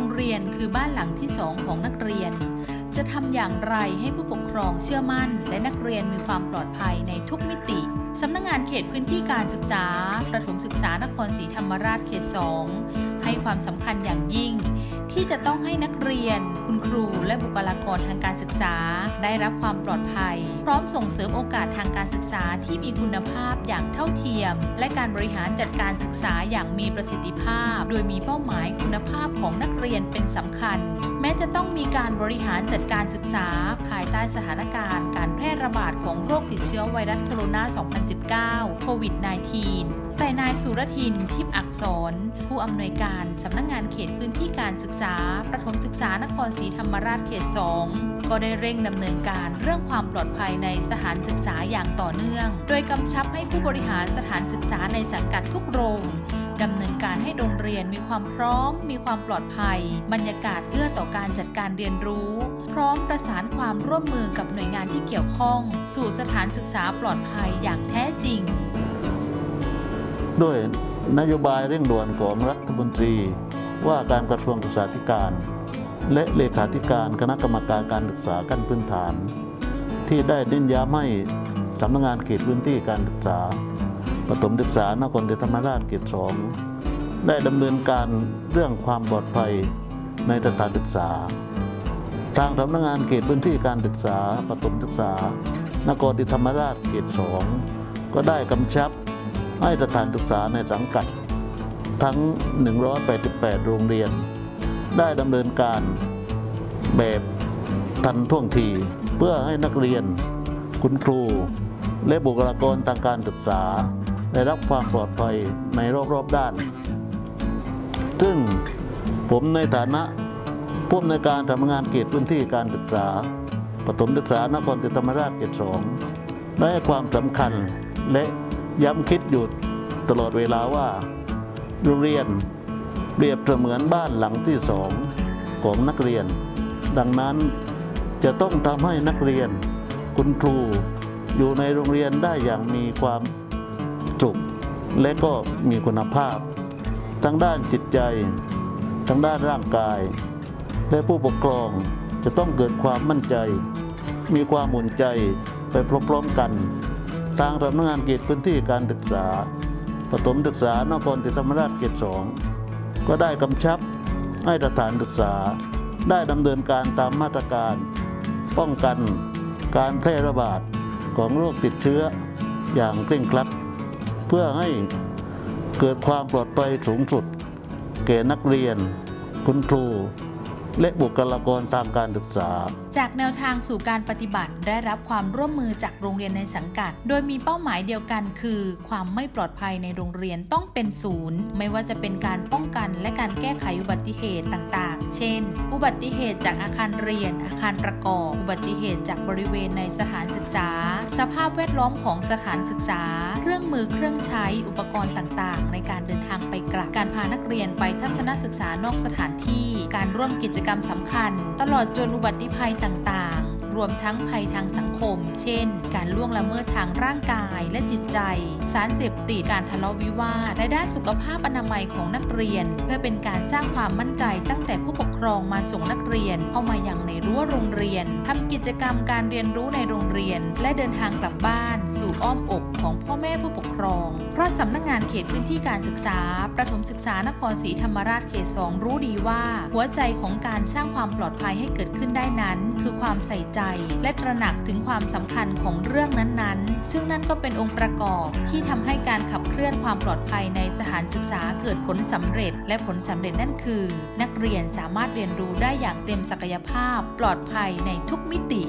รงเรียนคือบ้านหลังที่สองของนักเรียน จะทำอย่างไรให้ผู้ปกครองเชื่อมั่น และนักเรียนมีความปลอดภัยในทุกมิติสำนักงงานเขตพื้นที่การศึกษา ประถมศึกษานครศรีธรรมราชเขต 2 ให้ความสำคัญอย่างยิ่ง ที่จะต้องให้นักเรียน คุณครูและบุคลากรทางการศึกษา ได้รับความปลอดภัย พร้อมส่งเสริมโอกาสทางการศึกษาที่มีคุณภาพอย่างเท่าเทียม และการบริหารจัดการศึกษาอย่างมีประสิทธิภาพ โดยมีเป้าหมายคุณภาพ ของนักเรียนเป็นสำคัญ แม้จะต้องมีการบริหารจัดการศึกษา ภายใต้สถานการณ์การแพร่ระบาดของโรคติดเชื้อไวรัสโคโรนา 2019 โควิด -19 แต่นายสุรทินทิพย์อักษร ผู้อำนวยการสำนักงงานเขตพื้นที่การศึกษา ประถมศึกษานครศรีธรรมราชเขต 2 ก็ได้เร่งดำเนินการเรื่องความปลอดภัยในสถานศึกษาอย่างต่อเนื่อง โดยกำชับให้ผู้บริหารสถานศึกษาในสังกัดทุกโรง ดำเนินการให้โรงเรียนมีความพร้อม มีความปลอดภัย บรรยากาศเอื้อต่อการจัดการเรียนรู้ พร้อมประสานความร่วมมือกับหน่วยงานที่เกี่ยวข้อง สู่สถานศึกษาปลอดภัยอย่างแท้จริง ด้วยนโยบายเร่งด่วนของรัฐมนตรี ว่าการกระทรวงศึกษาธิการ และเลขาธิการคณะกรรมการการศึกษาขั้นพื้นฐาน ที่ได้เน้นย้ำให้สำนักงานเขตพื้นที่การศึกษา ประถมศึกษานครศรีธรรมราชเขตสองได้ดำเนินการเรื่องความปลอดภัยในสถานศึกษา ทางสำนักงานเขตพื้นที่การศึกษาประถมศึกษา นครศรีธรรมราชเขตสองก็ได้กำชับให้สถานศึกษาในสังกัด ทั้ง 188 โรงเรียน ได้ดำเนินการแบบทันท่วงทีเพื่อให้นักเรียน คุณครู และบุคลากรทางการศึกษา ได้รับความปลอดภัยในรอบๆด้าน ซึ่งผมในฐานะผู้อำนวยการทำงานเขตพื้นที่การศึกษาปฐมศึกษานครศรีธรรมราชเขตสองได้ความสำคัญและย้ำคิดอยู่ตลอดเวลาว่า โรงเรียนเปรียบเสมือนบ้านหลังที่สองของนักเรียน ดังนั้นจะต้องทำให้นักเรียน คุณครูอยู่ในโรงเรียนได้อย่างมีความ สุข และก็มีคุณภาพ ทั้งด้านจิตใจ ทั้งด้านร่างกาย และผู้ปกครองจะต้องเกิดความมั่นใจ มีความหมุนใจไปพร้อมๆกัน ทางสำนักงานเขตพื้นที่การศึกษาปฐมศึกษานครศรีธรรมราชเขตสองก็ได้กำชับให้สถานศึกษา ได้ดำเนินการตามมาตรการ ป้องกันการแพร่ระบาดของโรคติดเชื้ออย่างเคร่งครัด เพื่อให้เกิดความปลอดภัยสูงสุด แก่นักเรียน คุณครู และบุคลากรทางการศึกษา จากแนวทางสู่การปฏิบัติได้รับความร่วมมือจากโรงเรียนในสังกัด โดยมีเป้าหมายเดียวกันคือ ความไม่ปลอดภัยในโรงเรียนต้องเป็นศูนย์ ไม่ว่าจะเป็นการป้องกันและการแก้ไขอุบัติเหตุต่างๆ เช่น อุบัติเหตุจากอาคารเรียน อาคารประกอบ อุบัติเหตุจากบริเวณในสถานศึกษา สภาพแวดล้อมของสถานศึกษา เครื่องมือเครื่องใช้ อุปกรณ์ต่างๆ ในการเดินทางไปกลับ การพานักเรียนไปทัศนศึกษานอกสถานที่ การร่วมกิจกรรมสำคัญ ตลอดจนอุบัติภัยต่างๆ รวมทั้งภัยทางสังคม เช่น การล่วงละเมิดทางร่างกายและจิตใจ สารเสพติดการทะเลาะวิวาทและด้านสุขภาพอนามัยของนักเรียน เพื่อเป็นการสร้างความมั่นใจตั้งแต่ผู้ปกค รองมาส่งนักเรียนเข้ามายังในรั้วโรงเรียนทำกิจกรรมการเรียนรู้ในโรงเรียน และเดินทางกลับบ้านสู่อ้อมอกของพ่อแม่ผู้ปกครอง เพราะสำนักงานเขตพื้นที่การศึกษา ประถมศึกษานครศรีธรรมราชเขต 2 รู้ดีว่า หัวใจของการสร้างความปลอดภัยให้เกิดขึ้นได้นั้น คือความใส่ใจและตระหนักถึงความสำคัญของเรื่องนั้นๆ ซึ่งนั่นก็เป็นองค์ประกอบที่ทำให้การขับเคลื่อนความปลอดภัยในสถานศึกษาเกิดผลสำเร็จ และผลสำเร็จนั่นคือ นักเรียนสามารถเรียนรู้ได้อย่างเต็มศักยภาพปลอดภัยในทุกมิติ